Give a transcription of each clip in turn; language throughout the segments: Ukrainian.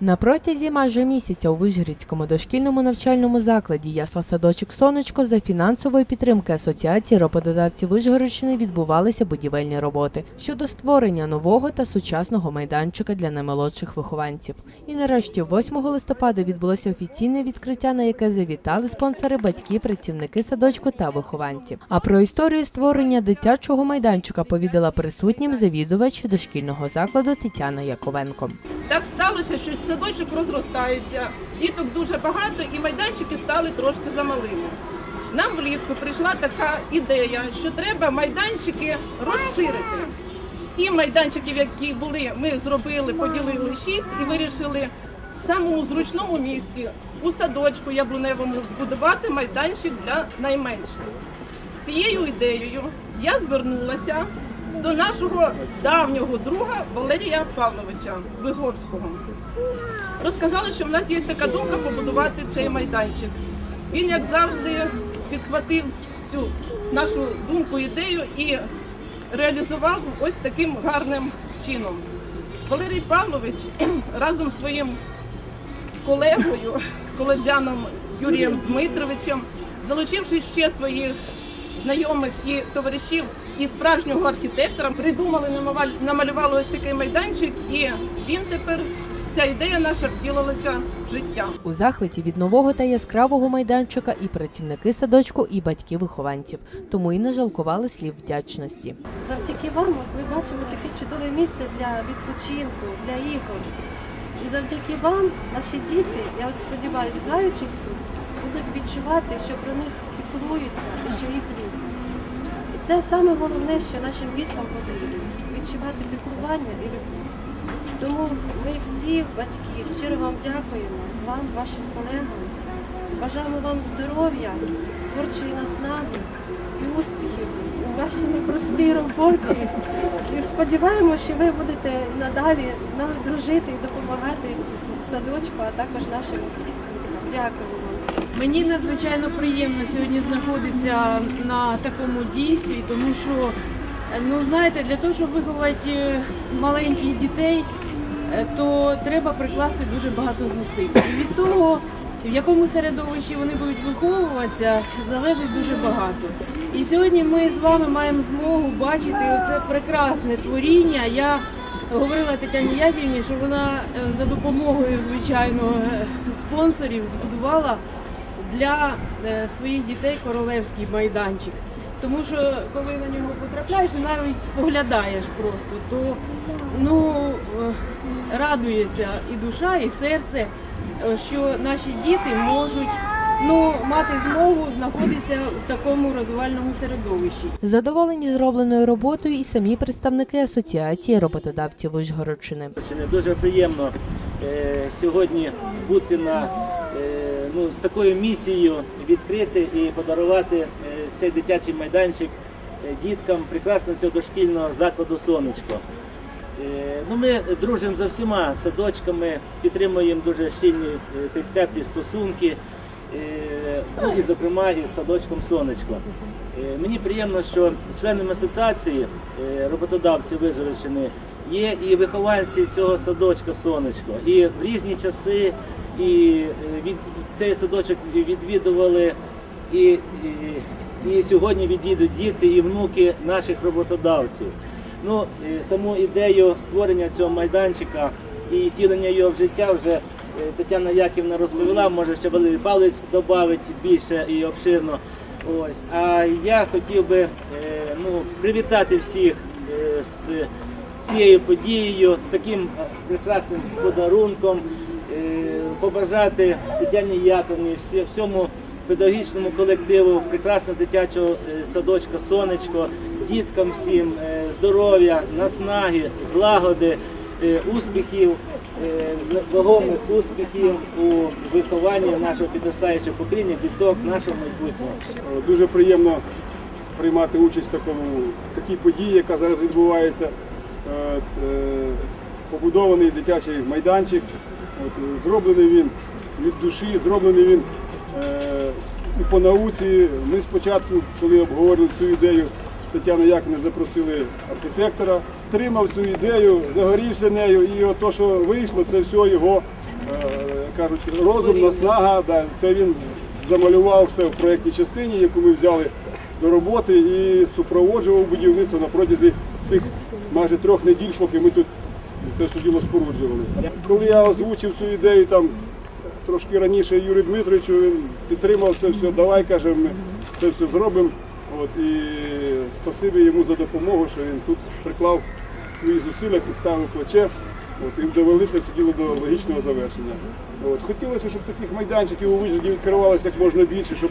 На протязі майже місяця у Вишгородському дошкільному навчальному закладі ясла садочок Сонечко за фінансової підтримки Асоціації роботодавців Вишгородщини відбувалися будівельні роботи щодо створення нового та сучасного майданчика для наймолодших вихованців. І нарешті, 8 листопада, відбулося офіційне відкриття, на яке завітали спонсори, батьки, працівники садочку та вихованці. А про історію створення дитячого майданчика повідала присутнім завідувач дошкільного закладу Тетяна Яковенко. Так сталося, що садочок розростається, діток дуже багато і майданчики стали трошки замалими. Нам влітку прийшла така ідея, що треба майданчики розширити. Всі майданчики, які були, ми зробили, поділили шість і вирішили в самому зручному місці у садочку яблуневому збудувати майданчик для найменших. З цією ідеєю я звернулася до нашого давнього друга Валерія Павловича Виговського. Розказали, що в нас є така думка побудувати цей майданчик. Він, як завжди, підхватив цю нашу думку, ідею і реалізував ось таким гарним чином. Валерій Павлович разом з своїм колегою, колодзяном Юрієм Дмитровичем, залучивши ще своїх знайомих і товаришів і справжнього архітектора, придумали, намалювали- ось такий майданчик, і він тепер, ця ідея наша втілилася в життя. У захваті від нового та яскравого майданчика і працівники садочку, і батьки вихованців, тому і не жалкували слів вдячності. Завдяки вам ми бачимо таке чудове місце для відпочинку, для ігор. І завдяки вам наші діти, я от сподіваюся, граючись тут, будуть відчувати, що про них піклуються і що їх люблять. Це саме головне, що нашим діткам потрібно відчувати піклування і любов. Тому ми всі, батьки, щиро вам дякуємо, вам, вашим колегам. Бажаємо вам здоров'я, творчої наснаги і успіхів у вашій непростій роботі. І сподіваємося, що ви будете надалі з нами дружити і допомагати садочку, а також нашим діткам. Дякую. Мені надзвичайно приємно сьогодні знаходитися на такому дійстві, тому що, ну знаєте, для того, щоб виховати е, маленьких дітей, е, то треба прикласти дуже багато зусиль. І від того, в якому середовищі вони будуть виховуватися, залежить дуже багато. І сьогодні ми з вами маємо змогу бачити оце прекрасне творіння. Я говорила Тетяні Яківні, що вона е, за допомогою, звичайно, спонсорів збудувала для е, своїх дітей королевський майданчик. Тому що коли на нього потрапляєш і навіть споглядаєш просто, то ну, е, радується і душа, і серце, що наші діти можуть ну, мати змогу знаходитися в такому розвивальному середовищі. Задоволені зробленою роботою і самі представники Асоціації роботодавців не дуже приємно е, сьогодні бути на е, ну, з такою місією відкрити і подарувати е, цей дитячий майданчик діткам прекрасного цього дошкільного закладу сонечко. Ну, ми дружимо за всіма садочками, підтримуємо дуже щільні теплі стосунки. Е, і зокрема із садочком Сонечко. Е, Мені приємно, що членами асоціації е, роботодавців Вижгородщини є і вихованці цього садочка Сонечко. І в різні часи і від цей садочок відвідували і, і, і сьогодні відвідують діти і внуки наших роботодавців. Ну, саму ідею створення цього майданчика і втілення його в життя вже Тетяна Яківна розповіла, може ще Валерій Павлович додавить більше і обширно. Ось. А я хотів би е, ну, привітати всіх е, з цією подією, з таким е, прекрасним подарунком, побажати Тетяні Яковні, всьому педагогічному колективу прекрасного дитячого садочка Сонечко, діткам всім здоров'я, наснаги, злагоди, успіхів, вагомих успіхів у вихованні нашого підростаючого покоління, діток нашого майбутнього. Е, Дуже приємно приймати участь в такому такій події, яка зараз відбувається. Е, е, Побудований дитячий майданчик. Е, Зроблений він від душі, зроблений він е, і по науці. Ми спочатку, коли обговорювали цю ідею, з Тетяною Яковлевною запросили архітектора підтримав цю ідею, загорівся нею, і от то, що вийшло, це все його е, кажуть, розум, наснага. Да, це він замалював все в проєктній частині, яку ми взяли до роботи і супроводжував будівництво на протязі цих майже трьох неділь, поки ми тут це все діло споруджували. Коли я озвучив цю ідею там трошки раніше Юрію Дмитровичу, він підтримав це все, давай каже, ми це все зробимо. От, і спасибі йому за допомогу, що він тут приклав свої зусилля, підставив плече. От, і довели це все діло до логічного завершення. От, хотілося, щоб таких майданчиків у Вижгороді відкривалося як можна більше, щоб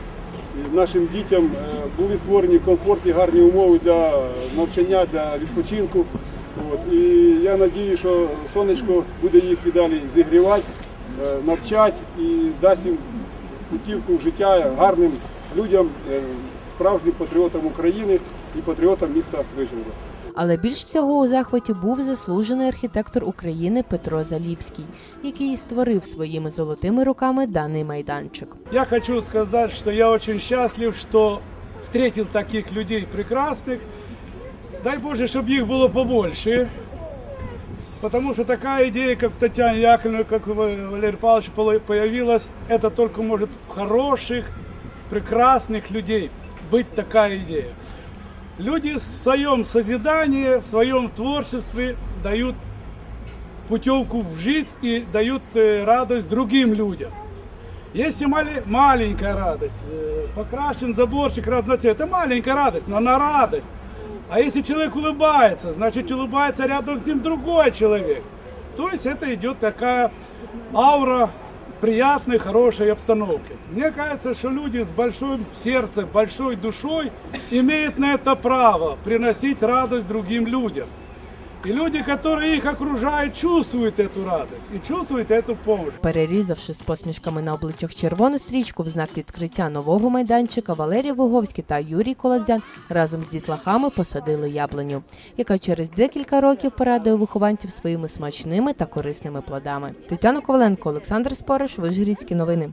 нашим дітям е, були створені комфортні, гарні умови для навчання, для відпочинку. От, і я надію, що сонечко буде їх і далі зігрівати, е, навчати і дасть їм путівку в життя гарним людям, е, справжнім патріотам України і патріотам міста Вижгорода. Але більш всього у захваті був заслужений архітектор України Петро Заліпський, який і створив своїми золотими руками даний майданчик. Я хочу сказать, что я очень счастлив, что встретил таких людей прекрасных. Дай Боже, чтобы их было побольше. Потому что такая идея, как в Татьяне Яковлевне, как у Валерия Павловича поло- появилась, это только может в хороших, прекрасных людей быть такая идея. Люди в своем созидании, в своем творчестве дают путевку в жизнь и дают э, радость другим людям. Если мали- маленькая радость, э, покрашен заборчик разноцвет, это маленькая радость, но она радость. А если человек улыбается, значит улыбается рядом с ним другой человек. То есть это идет такая аура приятной, хорошей обстановки. Мне кажется, что люди с большим сердцем, большой душой имеют на это право приносить радость другим людям. И люди, которые их окружают, чувствуют эту радость и чувствуют эту помощь. Перерізавши з посмішками на обличчях червону стрічку в знак відкриття нового майданчика, Валерій Вуговський та Юрій Колодзян разом з дітлахами посадили яблуню, яка через декілька років порадує вихованців своїми смачними та корисними плодами. Тетяна Коваленко, Олександр Спориш, Вижгородські новини.